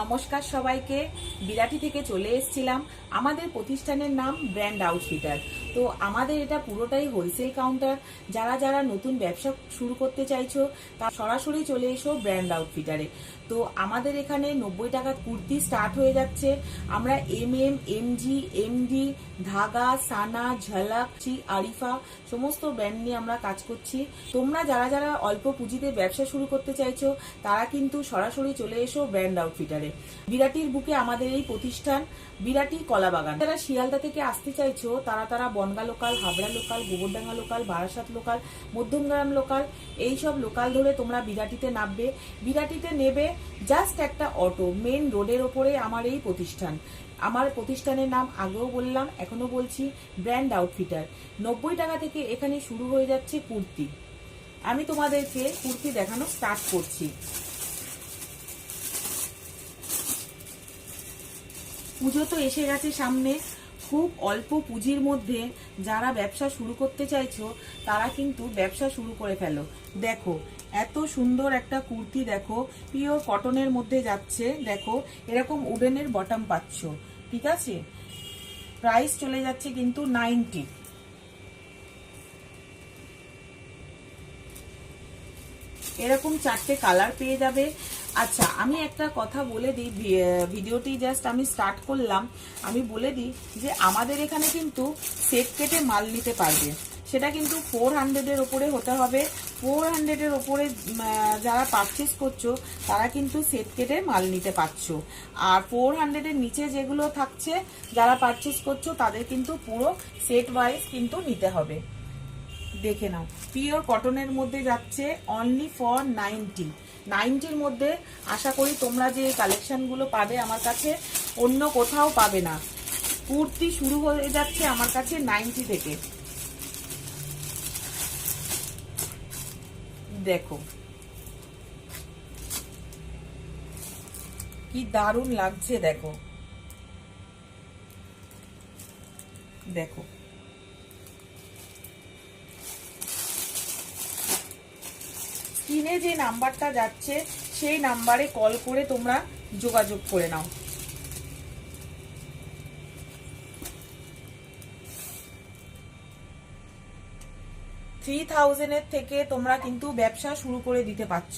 নমস্কার সবাইকে। বিরাটি থেকে চলে এসেছিলাম। আমাদের প্রতিষ্ঠানের নাম ব্র্যান্ড আউটফিটার। তো আমাদের এটা পুরোটাই হোলসেল কাউন্টার। যারা যারা নতুন ব্যবসা শুরু করতে চাইছো তা সরাসরি চলে এসো ব্র্যান্ড আউটফিটারে। তো আমাদের এখানে নব্বই টাকা কুর্তি স্টার্ট হয়ে যাচ্ছে। আমরা M M MG MD Dhaga Sana Jhalak চি, আরিফা সমস্ত ব্র্যান্ড নিয়ে আমরা কাজ করছি। তোমরা যারা যারা অল্প পুঁজিতে ব্যবসা শুরু করতে চাইছো তারা কিন্তু সরাসরি চলে এসো ব্র্যান্ড আউটফিটারে। বিরাটির বুকে আমাদের এই প্রতিষ্ঠান, বিরাটি কলাবাগান যারা শিয়ালদা থেকে আসতে চাইছো, তারা তারা Bongaon local, Habra local, Gobardanga local, Barasat local, Madhyamgram local এই সব লোকাল ধরে তোমরা বিরাটিতে নামবে। বিরাটিতে নেবে জাস্ট একটা অটো মেন রোডের ওপরে আমার এই প্রতিষ্ঠান। আমার প্রতিষ্ঠানের নাম আগেও বললাম এখনও বলছি ব্র্যান্ড আউটফিটার নব্বই টাকা থেকে এখানে শুরু হয়ে যাচ্ছে কুর্তি। আমি তোমাদেরকে কুর্তি দেখানো স্টার্ট করছি। পুজো তো এসে গেছে সামনে। খুব অল্প পুঁজির মধ্যে যারা ব্যবসা শুরু করতে চাইছো, তারা কিন্তু ব্যবসা শুরু করে ফেলো। দেখো, এত সুন্দর একটা কুর্তি দেখো, পিওর কটনের মধ্যে যাচ্ছে, দেখো, এরকম উডেনের বটম পাচ্ছ। ঠিক আছে? প্রাইস চলে যাচ্ছে কিন্তু নাইনটি এরকম চারটে কালার পেয়ে যাবে। আচ্ছা আমি একটা কথা বলে দিই ভিডিওটি জাস্ট আমি স্টার্ট করলাম। আমি বলে দিই যে আমাদের এখানে কিন্তু সেট কেটে মাল নিতে পারবে। সেটা কিন্তু ফোর হান্ড্রেডের ওপরে হতে হবে। ফোর হান্ড্রেডের ওপরে যারা পারচেস করছ, তারা কিন্তু সেট কেটে মাল নিতে পারছ। আর ফোর হান্ড্রেডের নিচে যেগুলো থাকছে, যারা পারচেস করছ, তাদের কিন্তু পুরো সেট ওয়াইজ কিন্তু নিতে হবে। দেখে নাও। পিওর কটনের মধ্যে যাচ্ছে অনলি ফর নাইনটি নাইনটির মধ্যে আশা করি তোমরা যে কালেকশনগুলো পাবে আমার কাছে, অন্য কোথাও পাবে না। কুর্তি শুরু হয়ে যাচ্ছে আমার কাছে নাইনটি থেকে। দেখো। কি দারুণ লাগছে, দেখো। দেখো। স্ক্রিনে যে নাম্বারটা যাচ্ছে, সেই নাম্বারে কল করে তোমরা যোগাযোগ করে নাও। থ্রি থাউজেন্ডের থেকে তোমরা কিন্তু ব্যবসা শুরু করে দিতে পারছ।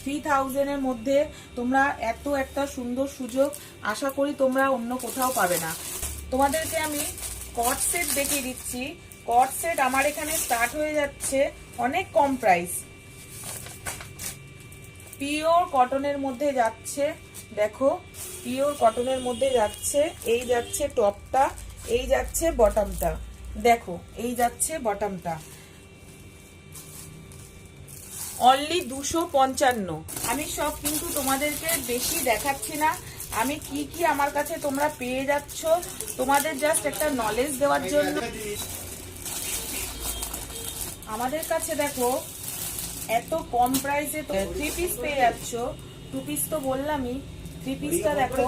থ্রি থাউজেন্ডের মধ্যে তোমরা এত একটা সুন্দর সুযোগ আশা করি তোমরা অন্য কোথাও পাবে না। তোমাদেরকে আমি কট সেট দেখিয়ে দিচ্ছি। কট সেট আমার এখানে স্টার্ট হয়ে যাচ্ছে অনেক কম প্রাইস পিওর কটনের মধ্যে যাচ্ছে দেখো পিওর কটনের মধ্যে যাচ্ছে এই যাচ্ছে টপটা এই যাচ্ছে বটমটা দেখো এই যাচ্ছে বটমটা। অনলি দুশো পঞ্চান্ন। আমি সব কিন্তু তোমাদেরকে বেশি দেখাচ্ছি না। আমি কি কি আমার কাছে তোমরা পেয়ে যাচ্ছ তোমাদের জাস্ট একটা নলেজ দেওয়ার জন্য। আমাদের কাছে দেখো এত কম প্রাইসে তো থ্রি পিস পেয়ে যাচ্ছ। টু পিস তো বললামই। থ্রি পিসটা দেখো।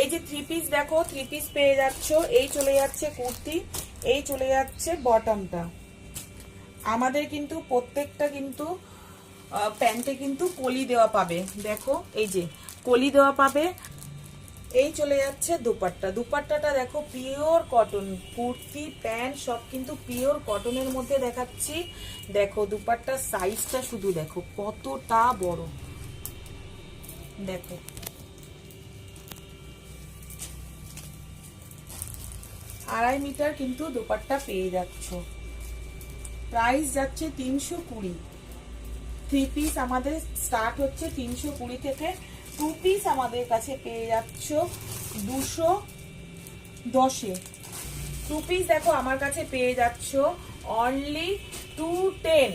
এই যে থ্রি পিস দেখো থ্রি পিস পেয়ে যাচ্ছ। এই চলে যাচ্ছে কুর্তি এই চলে যাচ্ছে বটমটা আমাদের কিন্তু প্রত্যেকটা কিন্তু প্যান্টে কিন্তু কলি দেওয়া পাবে। দেখো এই যে কলি দেওয়া পাবে। এই চলে যাচ্ছে দুপাট্টা। দুপাট্টাটা দেখো পিওর কটন কুর্তি প্যান্ট সব কিন্তু পিওর কটনের মধ্যে দেখাচ্ছি। দেখো দুপাট্টার সাইজটা শুধু দেখো, কতটা বড়। দেখো। আড়াই মিটার কিন্তু দুপাট্টা পেয়ে যাচ্ছ। প্রাইস যাচ্ছে তিনশো কুড়ি। থ্রি পিস আমাদের স্টার্ট হচ্ছে তিনশো কুড়ি থেকে টু পিস আমাদের কাছে পেয়ে যাচ্ছ দুশো দশে। টু পিস দেখো আমার কাছে পেয়ে যাচ্ছ অনলি টু টেন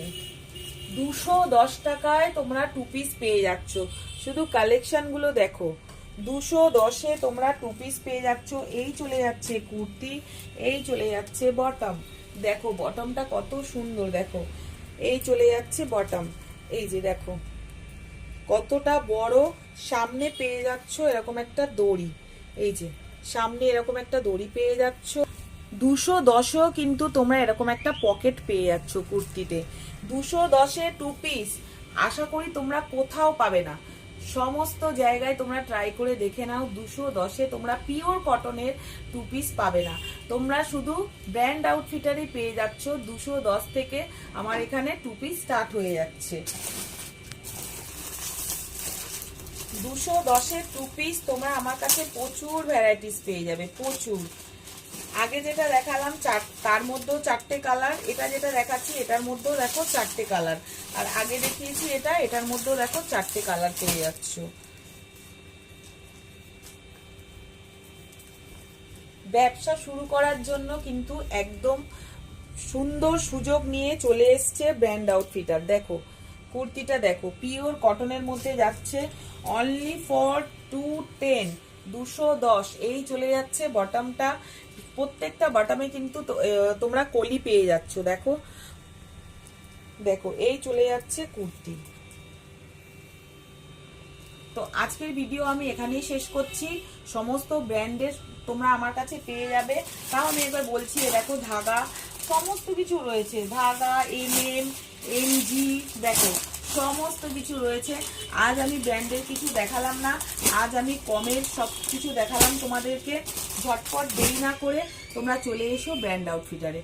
দুশো দশ টাকায় তোমরা টু পিস পেয়ে যাচ্ছ। শুধু কালেকশনগুলো দেখো। দুশো দশে তোমরা টু পিস পেয়ে যাচ্ছ। এই চলে যাচ্ছে কুর্তি, এই চলে যাচ্ছে বটম দেখো বটমটা কত সুন্দর দেখো। এই চলে যাচ্ছে বটম এই যে দেখো। কতটা বড় সামনে পেয়ে যাচ্ছ এরকম একটা দড়ি। এই যে, সামনে এরকম একটা দড়ি পেয়ে যাচ্ছ। দুশো দশও কিন্তু তোমরা এরকম একটা পকেট পেয়ে যাচ্ছ কুর্তিতে। দুশো দশে টু পিস আশা করি তোমরা কোথাও পাবে না। সমস্ত জায়গায় তোমরা ট্রাই করে দেখে নাও, দুশো দশে তোমরা পিওর কটনের টু পিস পাবে না। তোমরা শুধু ব্র্যান্ড আউটফিটারই পেয়ে যাচ্ছ। দুশো দশ থেকে আমার এখানে টু পিস স্টার্ট হয়ে যাচ্ছে। দুশো দশের টু পিস তোমরা আমার কাছে প্রচুর ভ্যারাইটিস পেয়ে যাবে, প্রচুর। আগে যেটা দেখালাম চার, তার মধ্যেও চারটে কালার এটা যেটা দেখাচ্ছি এটার মধ্যেও দেখো চারটে কালার আর আগে দেখিয়েছি এটা, এটার মধ্যেও দেখো চারটে কালার পেয়ে যাচ্ছ। ব্যবসা শুরু করার জন্য কিন্তু একদম সুন্দর সুযোগ নিয়ে চলে এসছে ব্র্যান্ড আউটফিটার দেখো। কুর্তিটা দেখো পিওর কটনের মধ্যে যাচ্ছে অনলি ফর টু টেন দুশো দশ, এই চলে যাচ্ছে বটমটা প্রত্যেকটা বটমে কিন্তু তোমরা কলি পেয়ে যাচ্ছ, দেখো। দেখো, এই চলে যাচ্ছে কুর্তি। তো আজকের ভিডিও আমি এখানেই শেষ করছি। সমস্ত ব্র্যান্ডের তোমরা আমার কাছে পেয়ে যাবে। তাও আমি একবার বলছি দেখো ধাগা সমস্ত কিছু রয়েছে। Dhaga M M M G দেখো, সমস্ত কিছু রয়েছে। আজ আমি ব্র্যান্ডের কিছু দেখালাম না। আজ আমি কমের সব কিছু দেখালাম তোমাদেরকে। ঝটপট দেরি না করে তোমরা চলে এসো ব্র্যান্ড আউটফিটারে।